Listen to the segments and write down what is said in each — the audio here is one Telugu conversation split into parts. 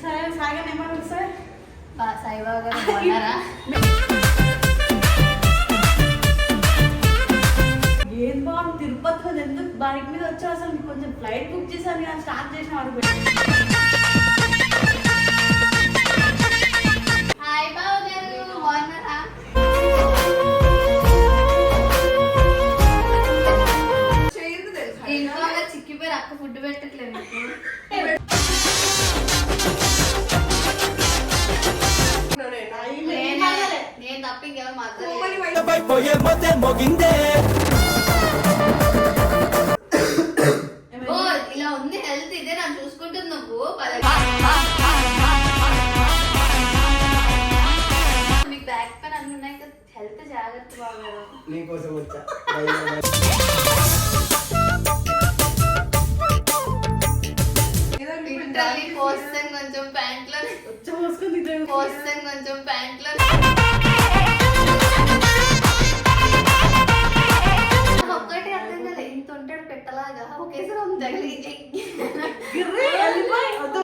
సాయి సాయిగా ఏమన్నారు సార్? సాయిబాబా గారు బాగున్నారా ఏం బాగుంది తిరుపతి మీద ఎందుకు? బైక్ మీద వచ్చా అసలు కొంచెం ఫ్లైట్ బుక్ చేశాను కానీ స్టార్ట్ చేసిన వాడు. ఓ ఇలా ఉంది హెల్త్ ఇదే నన్ను చూసుకుంటుంది నువ్వు. మీకు బ్యాక్ పెయిన్ కదా హెల్త్ జాగ్రత్త బాగారు నీకోసం వచ్చా. కోస్తాను కొంచెం ప్యాంట్లో కొంచెం ప్యాంట్లో గిర్రి, వెళ్ళిపోయి.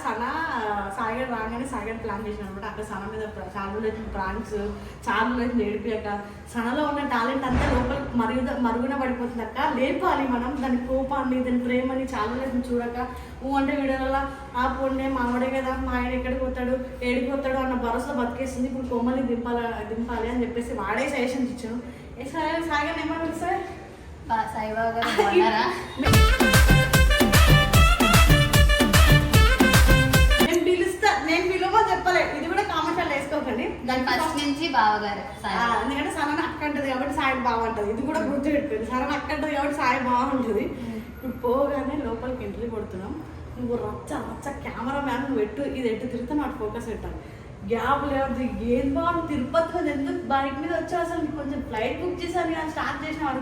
సన సాగర్ రాగానే సాగర్ ప్లాన్ చేసిన అనమాట అక్కడ సన మీద చాలా రోజులు ప్రాంక్స్ చాలా రోజులు ఏడిపియక సనలో ఉన్న టాలెంట్ అంతా లోపల మరుగు మరుగున పడిపోతుంది అక్క. లేపాలి మనం దాని కోపాన్ని దాని ప్రేమని చాలా రోజులు చూడక ఊ అంటే వీడియోలలో ఆ పొండే మావాడే కదా మా ఆయన ఎక్కడికి పోతాడు ఏడిపోతాడు అన్న భరోసా బతికేస్తుంది ఇప్పుడు కొమ్మని దింపాలి దింపాలి అని చెప్పేసి వాడే సజెషన్స్ ఇచ్చాను ఏ సార్ సాగర్ ఏమన్నారు సార్? సాయిబాబా గారు దానికి ఫస్ట్ నుంచి బావగారు ఎందుకంటే సరణ అక్క అంటది కాబట్టి సాయి బాగుంటది ఇది కూడా గుర్తు పెట్టుకోండి. సరణ అక్క అంటది కాబట్టి సాయి బాగుంటది ఇప్పుడు పోగానే లోపలికి ఎంట్రీ కొడుతున్నాం. నువ్వు రచ్చ రచ్చ కెమెరా మ్యాన్ నువ్వు ఎట్టు ఇది ఎట్టు తిరిగితే నాకు ఫోకస్ పెట్టాను గ్యాప్ లేదు ఏం బాగుంది తిరుపతి మీద ఎందుకు బైక్ మీద వచ్చా అసలు? కొంచెం ఫ్లైట్ బుక్ చేశాను కానీ స్టార్ట్ చేసిన వాడు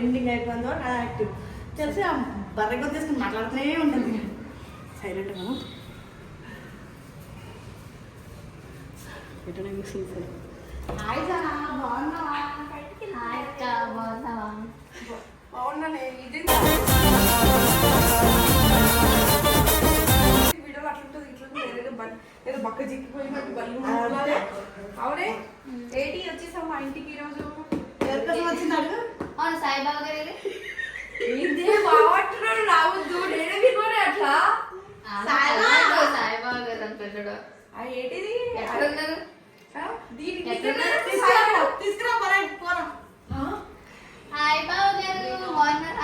ఎండింగ్ అయిపోయిందో యాక్టివ్ తెలిసి బర్రె కొద్ది మాట్లాడుతూనే ఉంటుంది. సైలెంట్ మనం ఎటనే మిక్సింగ్ హాయ్ జానా బాగున్నావా హాయ్ అక్క బాగున్నావా బాగున్నానే ఇది వీడియోలో అట్లుంటుంది ఇట్లుంటుంది ఏదో బక్క చిక్కిపోయినట్టు బల్లి. అవునే? ఏటి వచ్చేసాం మా ఇంటికి ఈరోజు? ఎవరికోసం వచ్చిందాడు అవును సాయిబాబా గారు ఇది? ఇదే బాగుంటున్నాడు రావద్దు నేనే వినోడే అట్లా? ఆ, సాయిబాబా. అన్నాడు సాయిబాబా గారు అని ఏటిది? ఎక్కడ ఉన్నారు? తీసుకురా? హాయ్ బాబా గారు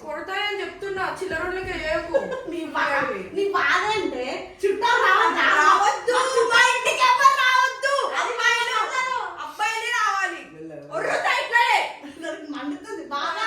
కొడతానని చెప్తున్నా చిల్లరోళ్ళకి చేయకు నీ బాధ నీ బాధ అంటే చుట్టాలు రావద్దా రావద్దు. మా ఇంటికి ఎవరు రావద్దు అది మా అబ్బాయిలే రావాలి ఒర్రుతా మండుతుంది బాగా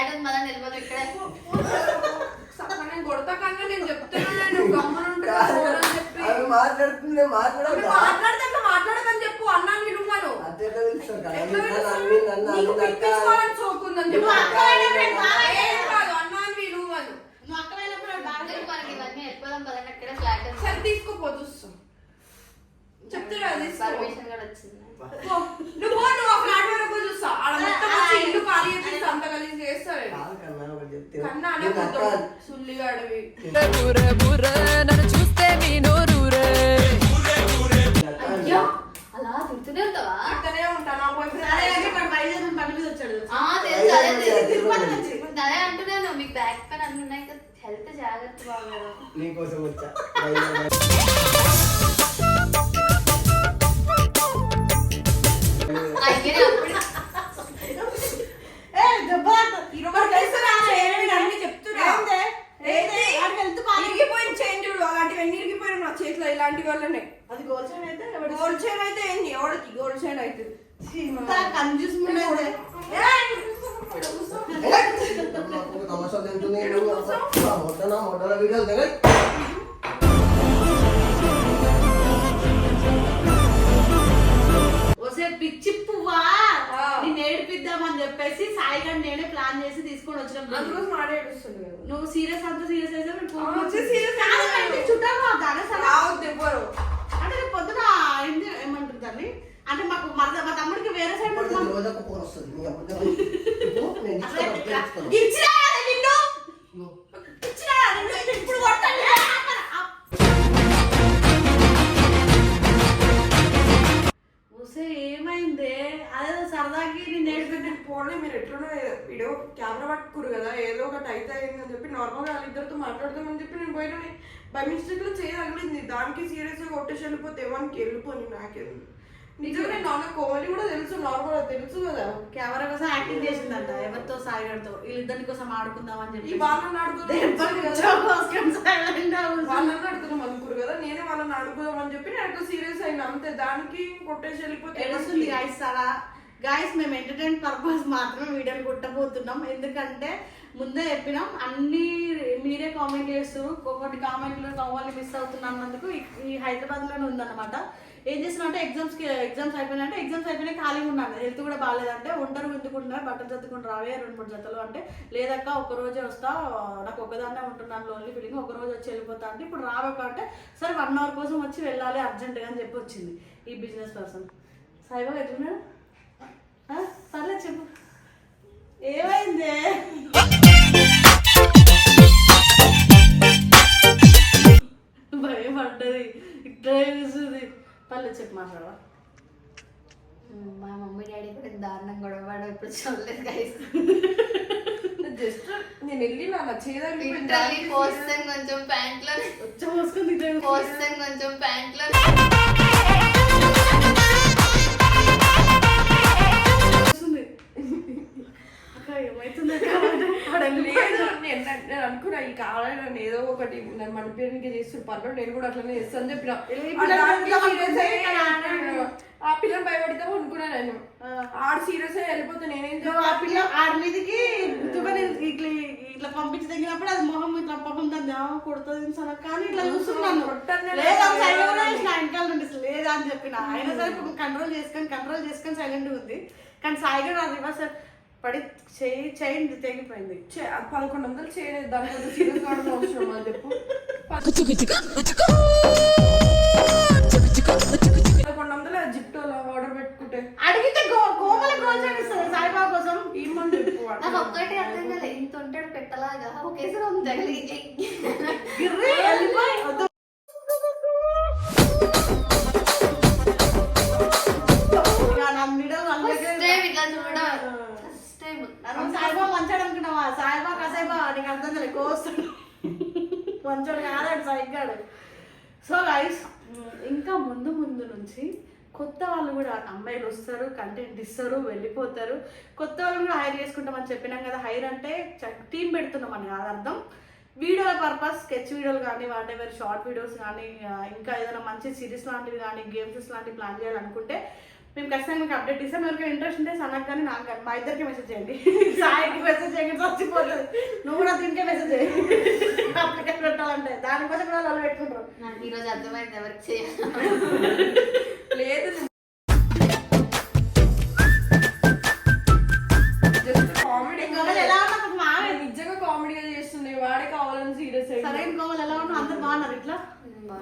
బాగా నా ఫ్లాట్ ఉంది మళ్ళీ నిలబడి ఇక్కడే. సరే, నేను కొడతా కన్నా నేను చెప్తున్నా నేను గమ్మున అని చెప్పి. అవి మాట్లాడుతుండే అవి మాట్లాడతా చెప్పు అన్నాను విలువను అంతే ఎట్లా తెలుస్తుంది కదా? ఎట్లా నన్ను తెలుసు? అన్ని నన్ను నీకు. పిలిపించుకోవాలని చెప్పు. బాగా కాదు అన్నాను విలువను నువ్వు అక్కడ వెళ్ళినప్పుడు బాగా అందరూ మనకి ఇవన్నీ. వెళ్ళిపోదాం పదండి అక్కడే ఫ్లాట్ సరే చెప్తున్నా తీసుకో. పర్మిషన్ కూడా వచ్చింది. నువ్వు నువ్వు ఆ ఫ్లాట్ వరకు చూస్తా. ఆడ మొత్తం వచ్చి ఇల్లు ఖాళీ అంత కలిసి కాదు కన్నా ఒకటి చెప్తే. నేను అక్క అనకూడదు సుల్లిగాడివి అక్క అయ్యో అలా తింటూనే ఉంటావా? అక్కడే ఉంటా నా బాయ్ సరే అంటే ఫ్రెండ్ ఇక్కడ బయట నుంచి బండి మీద వచ్చాడు. ఆ, తెలుసు అదే తెలుసు. తిరుపతి నుంచి. అదే అంటున్నాను మీకు బ్యాక్ పెయిన్ అన్ని ఉన్నాయి కదా హెల్త్ జాగ్రత్త బాగారు నీకోసం వచ్చా. చేతిలో ఇలాంటి వాళ్ళనే. అది గోల్ చైన్ అయితే గోల్డ్ చైన్ అయితే ఏంది? ఎవడికి గోల్డ్ చైన్ అయితే? తమాషా తింటుంది మొట్టన మొట్టన వీడియోలు దిగ ఒసే పిచ్చి పువ్వా? ఏడిపిద్దామని చెప్పేసి సాయి గారిని నేనే ప్లాన్ చేసి తీసుకొని వచ్చిన అందుకోసం ఆడే ఏడుస్తుంది కదా. నువ్వు సీరియస్ అంతా సీరియస్ అయితే చుట్టాలు. రావద్దు? అంటే రేపు పొద్దున ఏంటి ఏమంటారు దాన్ని? అంటే మాకు మా తమ్ముడికి వేరే సైడ్ ఉంటున్నాం. ఒకటి అయితే అయింది అని చెప్పి నార్మల్గా వాళ్ళిద్దరితో మాట్లాడదామని చెప్పి నేను పోయినా బై మిస్టేక్లో చేయ తగిలింది. దానికి సీరియస్గా కొట్టేసి వెళ్ళిపోతే ఏమనికి వెళ్ళిపోని నాకేం నిజంగా నేను నాన్న కోమలి కూడా తెలుసు నార్మల్ తెలుసు కదా. కెమెరా కోసం యాక్టింగ్ చేసిందంట. ఎవరితో సాయి గారితో వీళ్ళిద్దరి కోసం? ఆడుకుందాం అని చెప్పి వాళ్ళని వాళ్ళని అడుగుదాం అనుకురు కదా. నేనే వాళ్ళని అడుగుదాం అని చెప్పి నేను సీరియస్ అయినా. అంతే. దానికి కొట్టేసి వెళ్ళిపోతే తెలుస్తుంది? గాయస్ అలా. గాయస్ మేము ఎంటర్టైన్ పర్పస్ మాత్రమే వీడియోలు కొట్టబోతున్నాం. ఎందుకంటే ముందే చెప్పినాం. అన్ని మీరే కామెంట్ చేస్తూ కొన్ని కామెంట్లు కావాలి మిస్ అవుతున్నందుకు ఈ- హైదరాబాద్లోనే హైదరాబాద్లోనే ఉందన్నమాట. ఏం చేస్తున్నా ఎగ్జామ్స్ ఎగ్జామ్స్కి అంటే అయిపోయినాయంటే ఎగ్జామ్స్ అయిపోయినాయి ఖాళీగా ఉన్నాను హెల్త్ కూడా బాగాలేదంటే ఒంటరి విందుకుంటున్నారు బట్టలు చదువుకుని రావే రెండు మూడు జతలు అంటే లేదక్క ఒక రోజే వస్తా నాకు ఒకదాన్నే ఉంటున్నాను లోన్లీ ఫీలింగ్ ఒక రోజు వచ్చి వెళ్ళిపోతా అంటే ఇప్పుడు రావక అంటే సరే వన్ అవర్ కోసం వచ్చి వెళ్ళాలి అర్జెంటుగా అని చెప్పి వచ్చింది ఈ బిజినెస్ పర్సన్ సాయిబాబు ఎట్లున్నాడు సర్లే పర్లేదు చెప్పు. ఏమైందే? భయపడ్డది ఇట్లా చూస్తుంది పర్లేదు చెప్పు మాట్లాడవా? మా మమ్మీ డాడీ కూడా దారుణం గొడవ పడ ఇప్పుడు చూడలేదు గైస్ జస్ట్ నేను వెళ్ళి నా చేయడానికి లిటరలీ పోస్తాం కొంచెం ప్యాంట్లో వచ్చా మోసుకొని ఇట్లా చూస్తుంది. పోస్తాం కొంచెం ప్యాంట్ లేదు. నేను నేను అనుకున్నా ఈ కావాలి నన్ను ఏదో ఒకటి నన్ను మన పేరునికి చేస్తారు పర్లేదు నేను కూడా అట్లనే చేస్తాను అని చెప్పిన. ఆ పిల్లని భయపడతాం అనుకున్నా నేను. ఆడు సీరియస్ అయ్యి వెళ్ళిపోతే నేనేం ఆ పిల్ల ఆడి మీదకి గుర్తుకొని ఇట్లా ఇట్లా పంపించి తగ్గినప్పుడు అది మొహం ఇట్లా పాపం దాన్ని కొడుతుంది సరే కానీ ఇట్లా చూస్తున్నాను లేదా వెనకాల నుండి లేదా అని చెప్పిన. అయినా సరే ఇప్పుడు కంట్రోల్ చేసుకొని కంట్రోల్ చేసుకొని సైలెంట్ ఉంది. కానీ సాయి కూడా రివర్స్ పడి చేయి చేయి తెగిపోయింది. పదకొండు వందలు చేయలేదు దాని సీరియస్ కావడం అవసరం అని చెప్పు. పదకొండు వందలు జిప్టోలో ఆర్డర్ పెట్టుకుంటే. అడిగితే కోమల సాయిబాబా కోసం. ఏమని చెప్పు నాకు ఒక్కటే అర్థం ఇంత ఉంటాడు పెట్టలాగా. ఒకేసారి ఉంది తగిలి గిర్రి వెళ్ళిపోయి మంచోడు కాదండి సైగ్గాడు సో గైస్ ఇంకా ముందు ముందు నుంచి కొత్త వాళ్ళు కూడా అమ్మాయిలు వస్తారు కంటెంట్ ఇస్తారు వెళ్ళిపోతారు. కొత్త వాళ్ళు కూడా హైర్ చేసుకుంటామని చెప్పినాం కదా హైర్ అంటే టీం పెడుతున్నాం అని కాదు అర్థం. వీడియోల పర్పస్ స్కెచ్ వీడియోలు కానీ వాట్ ఎవర్ షార్ట్ వీడియోస్ కానీ ఇంకా ఏదైనా మంచి సిరీస్ లాంటివి కానీ గేమ్స్ లాంటివి ప్లాన్ చేయాలనుకుంటే మేము ఖచ్చితంగా మీకు అప్డేట్ ఇస్తాం. ఎవరికైనా ఇంట్రెస్ట్ ఉంటే సనక్ కానీ నాకు కానీ మా ఇద్దరికి మెసేజ్ చేయండి. సాయికి మెసేజ్ చేయండి చచ్చిపోతుంది. నువ్వు కూడా దీనికే మెసేజ్ చేయండి వాళ్ళు పెట్టుకుంటారు. నాకు ఈరోజు అర్థమైంది ఎవరికి చేయాలి. లేదు. కామెడీ కోమల్ ఎలా ఉన్నా అందరు బాగున్నారు ఇట్లా?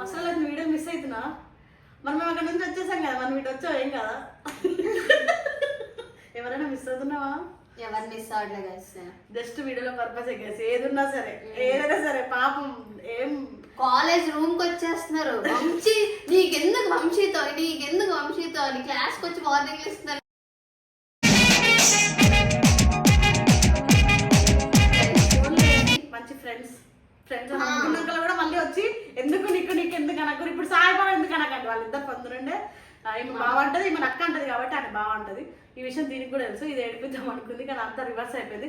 అసలు వీడియో మిస్ అవుతున్నా మరి మేము అక్కడ నుంచి వచ్చేసాం కదా మనం ఇటు వచ్చావు ఏం కదా? ఎవరైనా మిస్ అవుతున్నావా? ఎవరు మిస్ అవ్వట్లే గైస్ జస్ట్ వీడియోలో పర్పస్ ఎగ్గేసి ఏదున్నా సరే ఏదైనా సరే పాపం ఏం కాలేజ్ రూమ్కి వచ్చేస్తున్నారు. వంశీ నీకెందుకు వంశీతో నీకెందుకు వంశీతో? అని క్లాస్కి వచ్చి వార్నింగ్ ఇస్తున్నారు మంచి ఫ్రెండ్స్ ఫ్రెండ్స్ అనుకున్నాక కూడా మళ్ళీ వచ్చి ఎందుకు నీకు నీకు ఎందుకు అనకు? ఇప్పుడు సాయిబాబా ఎందుకు అనకండి? వాళ్ళిద్దరు పొందునుండే ఈమె బాగుంటది ఈమె అక్క అంటది కాబట్టి ఆయన బాగుంటది ఈ విషయం దీనికి కూడా తెలుసు. ఇది ఏడిపిద్దాం అనుకుంది కానీ అంతా రివర్స్ అయిపోయింది.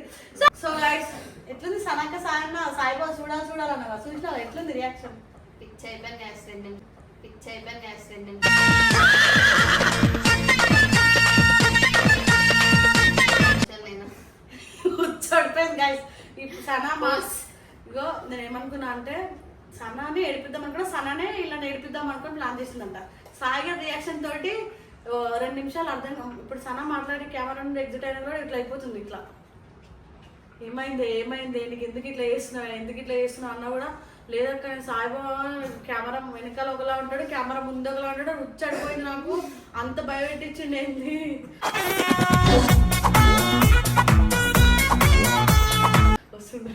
సో గైస్ ఎట్లుంది సనక్క సాయన్న సాయిబాబా చూడాలి చూడాలన్న చూసినా ఎట్లుంది రియాక్షన్ పిచ్చి అయిపోయింది రెండు పిచ్చి అయిపోయింది నేను. చడిపోయింది గైస్ ఇప్పుడు సనా మాస్ ఇగో నేను ఏమనుకున్నా అంటే సనాని ఏడిపిద్దాం అనుకున్నా సనానే ఇలా ఏడిపిద్దాం అనుకుని ప్లాన్ చేసిందంట. సాయిగా రియాక్షన్ తోటి రెండు నిమిషాలు అర్థం ఇప్పుడు సనా మాట్లాడి కెమెరా నుండి ఎగ్జిట్ అయినా కూడా ఇట్లా అయిపోతుంది ఇట్లా. ఏమైంది ఏమైంది? నీకు ఎందుకు ఇట్లా చేస్తున్నావు? ఎందుకు ఇట్లా చేస్తున్నావు అన్నా కూడా లేదక్క నేను సాయిబాబా కెమెరా వెనకాల ఒకలా ఉంటాడు కెమెరా ముందు ఒకలా ఉంటాడు రుచ్చడిపోయింది నాకు. అంత భయపెట్టించిండి ఏంది? వస్తుంది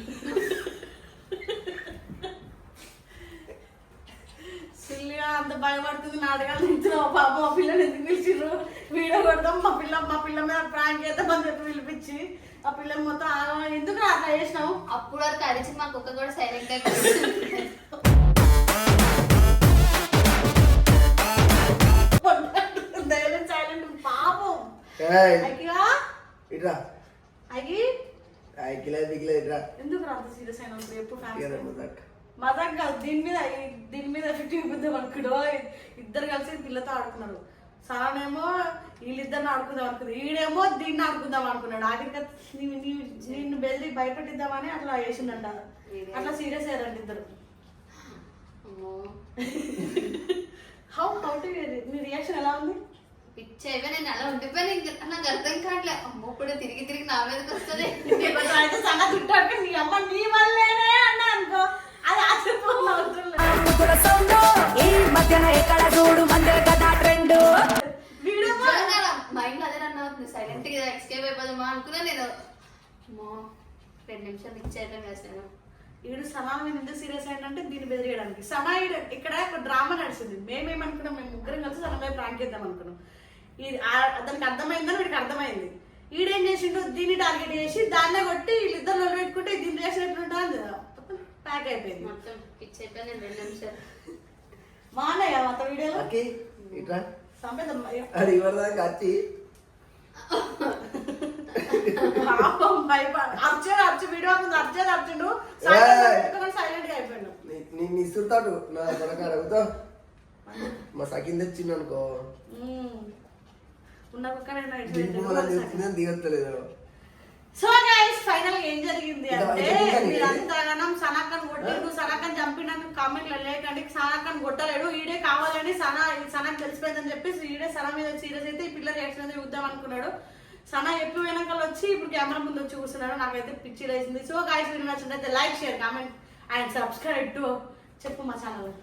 సిల్లిగా అంత భయపడుతుంది. నాటకాలు నించున్నావు. పాప మా పిల్లని ఎందుకు పిలిచిర్రు వీడియో కొడతాం మా పిల్ల మా పిల్ల మీద ప్రాంక్ చేద్దామని చెప్పి పిలిపించి ఆ పిల్లని మొత్తం ఆగం- ఎందుకు అట్లా చేసినావు? అప్పుడు వరకు అరిచి మా కుక్క కూడా సైలెంట్ అయిపోయింది సైలెంట్ పాపం. ఇట్రా. అయ్యి ఐకిలే దిగిలే ఇట్రా. ఎందుకు అంత సీరియస్ అయినా ఎప్పుడు ఇక మదక్ కాదు దీని మీద దీని మీద ఎఫెక్ట్ చూపిద్దాం అనుకున్నావు ఇద్దరు కలిసి పిల్లతో ఆడుకున్నారు. సరానేమో వీళ్ళిద్దరిని ఆడుకుందాం అనుకుంది. ఈడేమో దీన్ని ఆడుకుందాం అనుకున్నాడు. నీ- నిన్ను బెదిరి భయపెట్టిద్దామని అట్లా వేసిండంట అట్లా సీరియస్ అయ్యారండి ఇద్దరు. How how to me reaction ఎలా ఉంది? పిచ్చి అయిపోయి నేను అలా ఉండిపోయి నాకు నాకు అర్థం కావట్లే. అమ్మో కూడా తిరిగి తిరిగి నా మీదకి వస్తుంది. చుట్టాక నీ అమ్మ నీ వల్లేనే అన్నా అనుకో. ఈ మధ్యన ఎక్కడ చూడు మందే కదా ట్రెండ్ వీడియో మైండ్ అదే రన్ అవుతుంది. సైలెంట్గా అయిపోదామా అనుకున్నా నేను. అమ్మో రెండు నిమిషాలు guys నేను ఈడు సనా మీద ఎందుకు సీరియస్ అయిందంటే దీన్ని బెదిరియడానికి. సనా ఈడు ఇక్కడ ఒక డ్రామా నడిచింది. మేమేమనుకున్నాం మేము ముగ్గురం కలిసి సనపై ప్రాంక్ చేద్దాం అనుకున్నాం. ఇది ఆ- దానికి అర్థమైందని వీడికి అర్థమైంది. ఈడేం చేసిండు దీన్ని టార్గెట్ చేసి దాన్నే కొట్టి వీళ్ళిద్దరు నిలబెట్టుకుంటే పెట్టుకుంటే దీన్ని రియాక్షన్ ఎట్లుంటుంది ప్యాక్ అయిపోయింది. మొత్తం పిచ్చి అయిపోయింది నేను రెండు నిమిషాలు. మా అన్నయ్య మొత్తం వీడియోలో? అక్కి ఇట్రా. సంపేదం అది ఇవ్వదాకా వచ్చి పాపం భయపడ అర్చే అర్చు వీడియో ముందు అర్చేది అర్చుండు ఏయ్. సైలెంట్గా అయిపోయాడు. నీ- నీ నీ ఇస్తుంటాడు నా కొడక అడుగుతావు మా సకిన్ తెచ్చిండు అనుకో. ఉమ్. ఉన్న కుక్కనైనా ఇట్లా దింపు ఇట్లా మనం ఇట్లా తెచ్చిందని దిగత్తలేదు సో గైస్ ఫైనల్ ఏం జరిగింది అంటే ఇది ఇంకా మీరు ఇది? అంతగానం సనాకన్ కొట్టిండు. సనాకన్ చంపినాక కామెంట్లు లేకండి సనాకన్ కొట్టలేడు. ఈడే కావాలని సనా సనాకి తెలిసిపోయిందని చెప్పేసి ఈడే సనా మీద సీరియస్ అయితే ఈ పిల్ల రియాక్షన్ అయితే చూద్దాం అనుకున్నాడు. సనా ఎప్పుడు వెనకాల వచ్చి ఇప్పుడు కెమెరా ముందు వచ్చి కూర్చున్నాడు. నాకైతే పిచ్చి లేసింది సో గైస్ మీరు నచ్చినట్లయితే like share comment and subscribe to చెప్పు మా ఛానల్